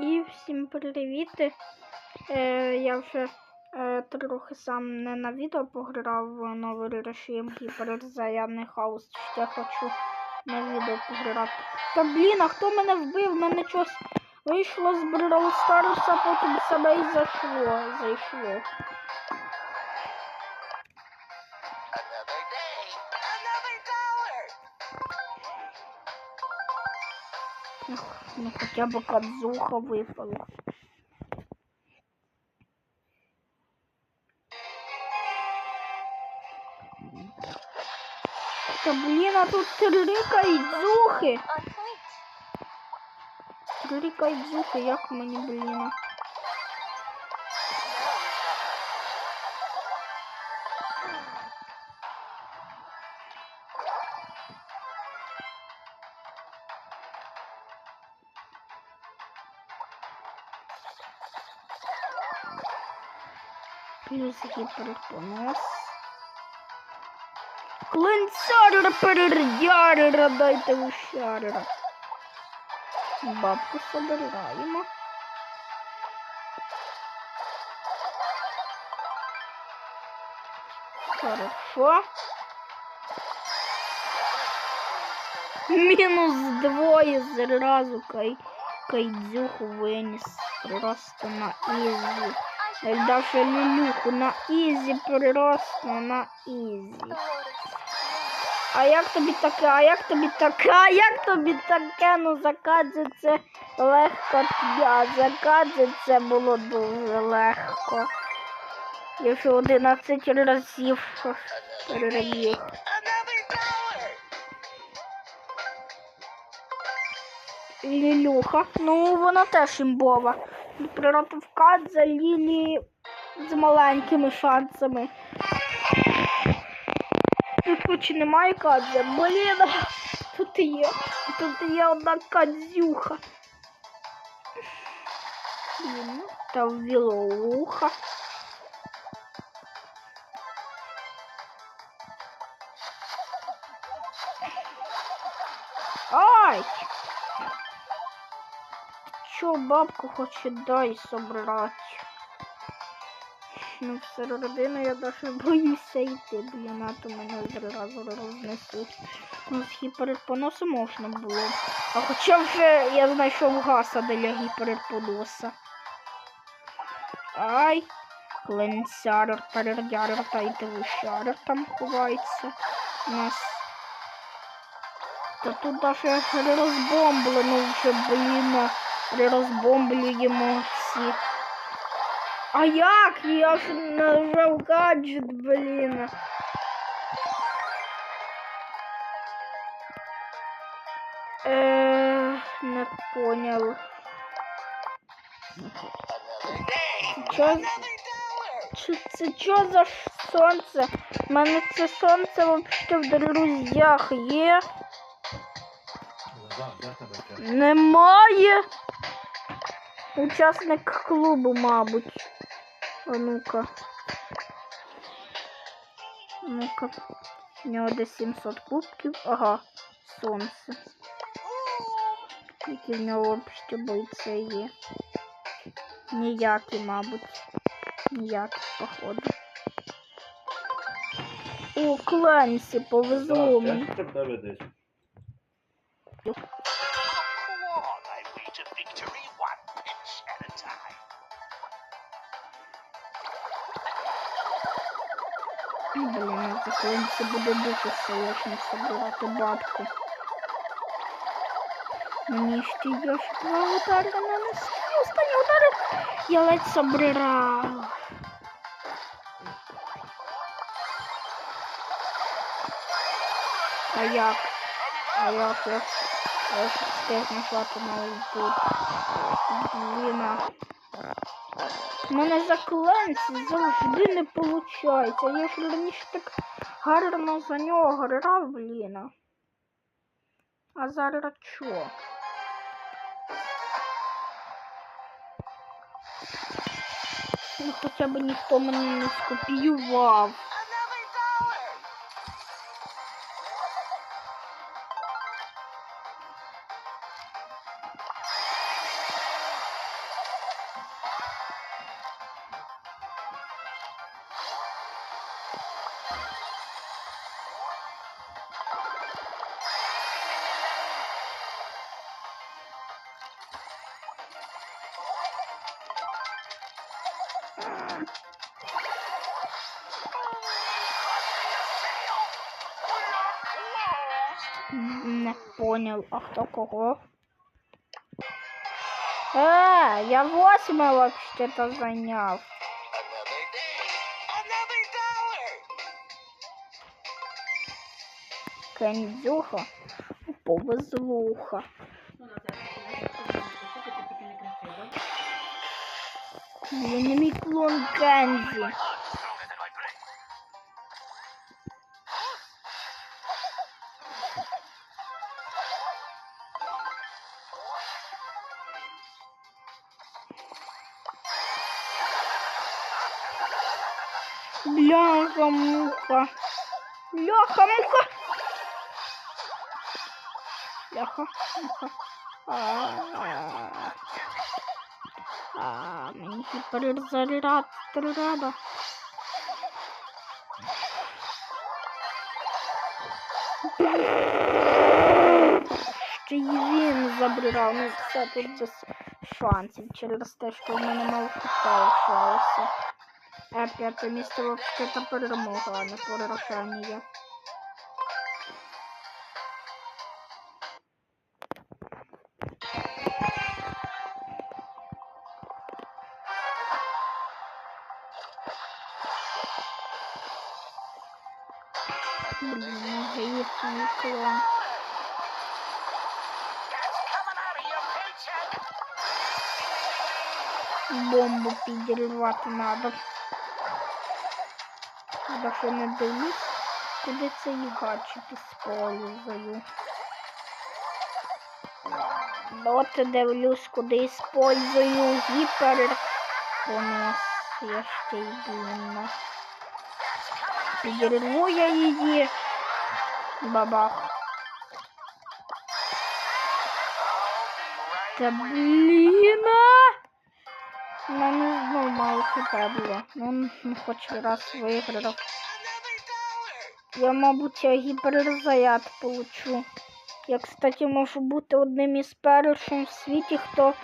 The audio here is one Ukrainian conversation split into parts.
І всім привіт! Е, я вже е, трохи сам не на відео пограв в новий режим гіперзарядний хаос. Ще я хочу на відео пограти. Та блін, а хто мене вбив? Мене щось вийшло з Brawl Stars, а потім себе і зайшло. зайшло. Another day, another dollar. Ну хоча б кадзуха випала. Та блін, а тут три кайдзухи. On point. Три кайдзухи, як мені, блін. Плюс гіперпонос. Клинцарера перердярера, дайте ущарера. Бабку собираємо. Хорошо. Мінус двоє зразу кай, кайдзюху виніс. Просто на ізі. Даже люлюху на ізі просто на ізі. А як тобі таке? А як тобі таке? А як тобі таке? Ну закадзе це легко я. Закадзе це було дуже легко. Я вже 11 разів. Another. Лілюха. Ну, вона теж імбова. Природа в Кадзе, Лілі з маленькими шансами. Тут хоч немає Кадзе. Блін, тут є. Тут є одна кадзюха. Та вілоуха. Ай! Бабку хоче дай собрать? Ну, всередину я даже боюся йти, блін, а то мене зразу рознесуть. Ну, з гіперпоносу можна було. А хоча вже я знайшов гаса для гіперпоноса. Ай! Кленсярер, перердярер та й тивущарер там ховається. У нас. Та тут даже розбомблено вже, блін. Розбомблюємо всі. А як? Я ж нажав гаджет, блін. Е, не понял. Чо, чи, це що за сонце? У мене це сонце взагалі в друзях є. Немає. Учасник клубу, мабуть. А ну-ка. Ну-ка. У нього десь 700 кубків. Ага, сонце. Які в нього взагалі бойці є. Ніякі, мабуть. Ніякі, походу. О, Кленсі, повезло мені. За Кленсі буде дуже сложно собирати бабку. Мені ще є ж два удари нанести. Останні удари. Я ледь собирав. А як? А як я? Я ж встиг назвати новий тут. Блін. У мене за завжди не виходить. Я ж раніше так гарно за нього грав, блін. А зараз чо? Ну хоча б ніхто мене не скопіював. Не понял, а хто кого? Е, я восьме вообще-то зайняв. Another day, another dollar. Кендюха повезлуха. Він мій клон Кензі. Бляха муха. Бляха муха. А, мені гіперзаряд треба. Ще й він забрав, ну все тут без шансів через те, що в мене мало лишалося. А п'яте місце вообще-то перемога, а не пораження. Блін, грішний клон. Даже не дивлюсь, куди цей гаджет использую. От дивлюсь, куди использую гіпер. Понос. Я ще й блін. Підірву я її. Бабах. Та блін. А! У мене знову мало хп було. Ну, ну, хоч раз виграв. Я, мабуть, гіперзаряд получу. Я, кстати, можу бути одним із перших в світі, хто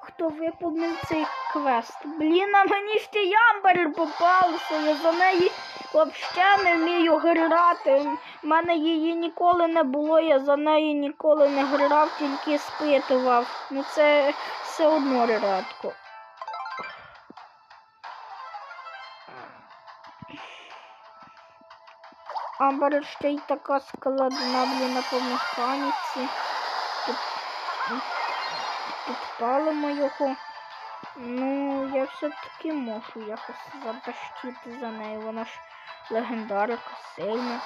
хто виповнив цей квест. Блін, а мені ще ямбер попався. Я за неї взагалі не вмію грати. У мене її ніколи не було, я за неї ніколи не грав, тільки спитував. Ну це все одно рядко. Амбер ще й така складна, блін, по механіці. Тут, підпалимо його. Ну, я все-таки можу якось затащити за нею. Вона ж легендарка, сильна.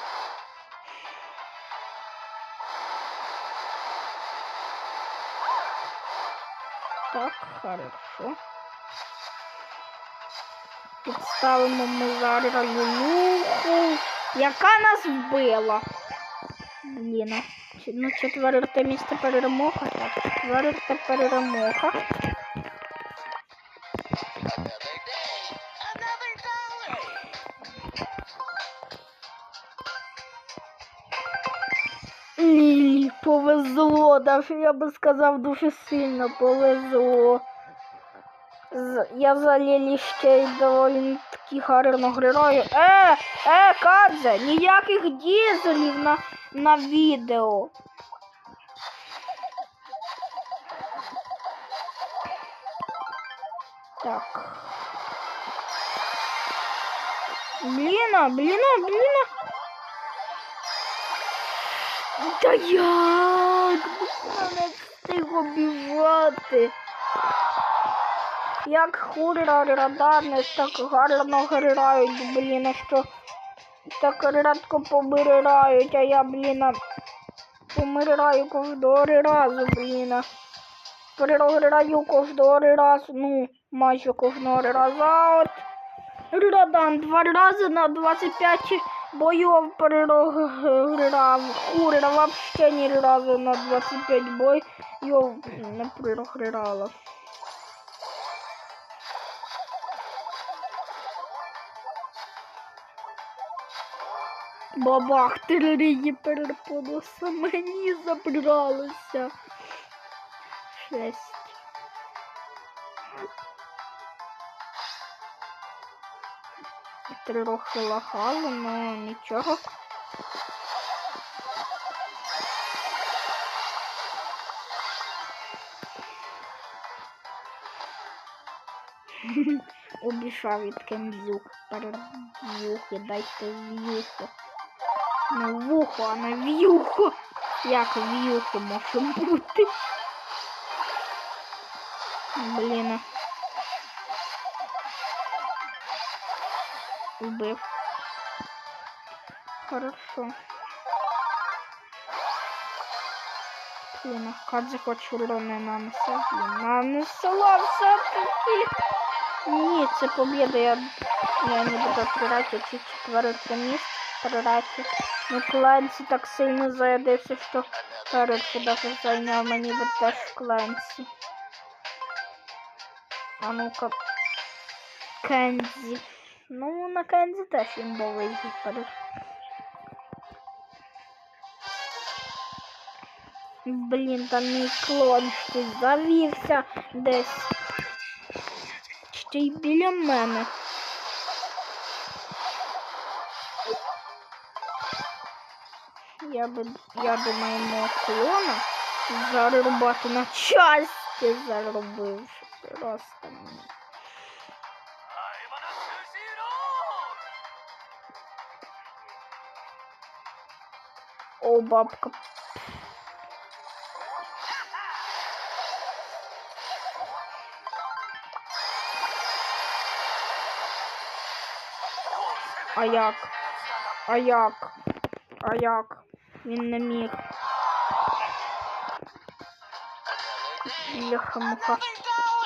Так, хорошо. Підставимо ми зараз люлюху, яка нас вбила. Блін. Ну, четверте місце перемога. Так, четверте перемога. Лілі, повезло, даже я би сказав, дуже сильно повезло. Я за Лілі ще й доволі таки гарно граю. Е, е, Кадзе, ніяких дізелів на, на відео. Так. Бліна, бліна, бліна. Та як? Не встиг обіжати. Як хура радарне так гарно грають, блін, що так рядко помирають, а я, блін, помираю кожного разу, блін. Переграю кожного разу, ну, майже кожного разу. А от Радан два рази на 25 боїв переграв. Хура вообще ні разу на 25 боїв не переграла. Бабах, три перепоноса мені забралося. Шесть. трохи лагало, ну нічого. Обійшов від кензюк. Перев'юхи, дайте в'юху. Не вухо, а на в'юху. Як в'юхи може бути? Блін. Убив. Хорошо. Блін, Кадзе хоч урони нанесла. Нанесла все-таки. Ні, це побіда. Я, я не буду третє чи четверте місце Ну, Кленсі так сильно зарядився, що перше даже зайняв мені би теж Кленсі. А ну-ка. Кензі. Ну, на Кензі теж імбовий гіпер. Блін, там мій клон щось завівся десь. Ще й біля мене. Я би, я думаю, мого клона зарубати на часті заробив. Просто! О, бабка. А як? А як? А як? Він не міг. Бляха-муха. Nothing going!